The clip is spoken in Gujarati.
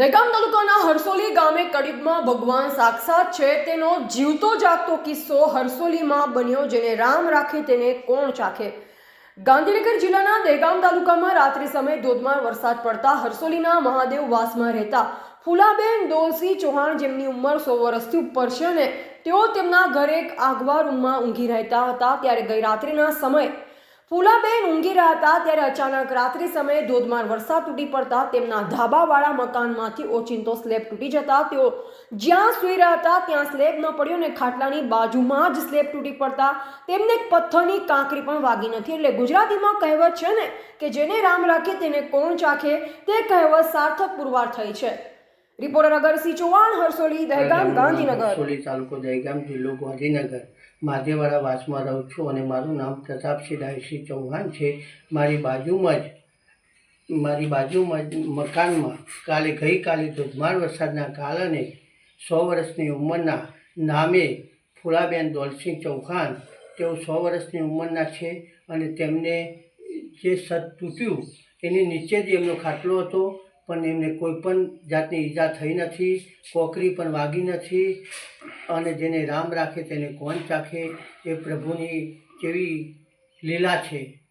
દહેગામ તાલુકાના હરસોલી ગામે કડીબમાં ભગવાન સાક્ષાત છે. તેનો જીવતો જાગતો કિસ્સો હરસોલીમાં બન્યો જેને રામ રાખે તેને કોણ ચાખે? ગાંધીનગર જિલ્લાના દહેગામ તાલુકામાં રાત્રિ સમયે ધોધમાર વરસાદ પડતા હરસોલીના મહાદેવ વાસમાં રહેતા ફુલાબેન દોલસી ચૌહાણ જેમની ઉંમર સો વર્ષથી ઉપર છે અને તેઓ તેમના ઘરે એક આગવા રૂમમાં ઊંઘી રહેતા હતા. ત્યારે ગઈ રાત્રિના સમયે ફૂલાબેન ઊંઘી રહ્યા હતા ત્યારે અચાનક રાત્રિ સમયે ધોધમાર વરસાદ તૂટી પડતા તેમના ધાબાવાળા મકાનમાંથી ઓચિંતો સ્લેબ તૂટી જતા. તેઓ જ્યાં સૂઈ રહ્યા હતા ત્યાં સ્લેબ ન પડ્યો અને ખાટલાની બાજુમાં જ સ્લેબ તૂટી પડતા તેમને પથ્થરની કાંકરી પણ વાગી નથી. એટલે ગુજરાતીમાં કહેવત છે ને કે જેને રામ રાખે તેને કોણ ચાખે તે કહેવત સાર્થક પુરવાર થઈ છે. રિપોર્ટર અગરસિંહ ચૌહાણ હરસોલી દહેગામ ગાંધીનગર. હરસોલી તાલુકો દહેગામ જિલ્લો ગાંધીનગર. માધેવાડા વાસમાં રહું છું અને મારું નામ પ્રતાપસિંહ ડાયસિંહ ચૌહાણ છે. મારી બાજુમાં જ મારી બાજુમાં જ મકાનમાં કાલે ગઈકાલે ધોધમાર વરસાદના કારણે સો વર્ષની ઉંમરના નામે ફુલાબેન દોલસિંહ ચૌહાણ તેઓ સો વર્ષની ઉંમરના છે અને તેમને જે સત તૂટ્યું એની નીચે જ એમનો ખાટલો હતો. પણ એમને કોઈ પણ જાતની ઈજા થઈ નથી, કોકરી પણ વાગી નથી અને જેને રામ રાખે તેને કોણ ચાખે એ પ્રભુની કેવી લીલા છે.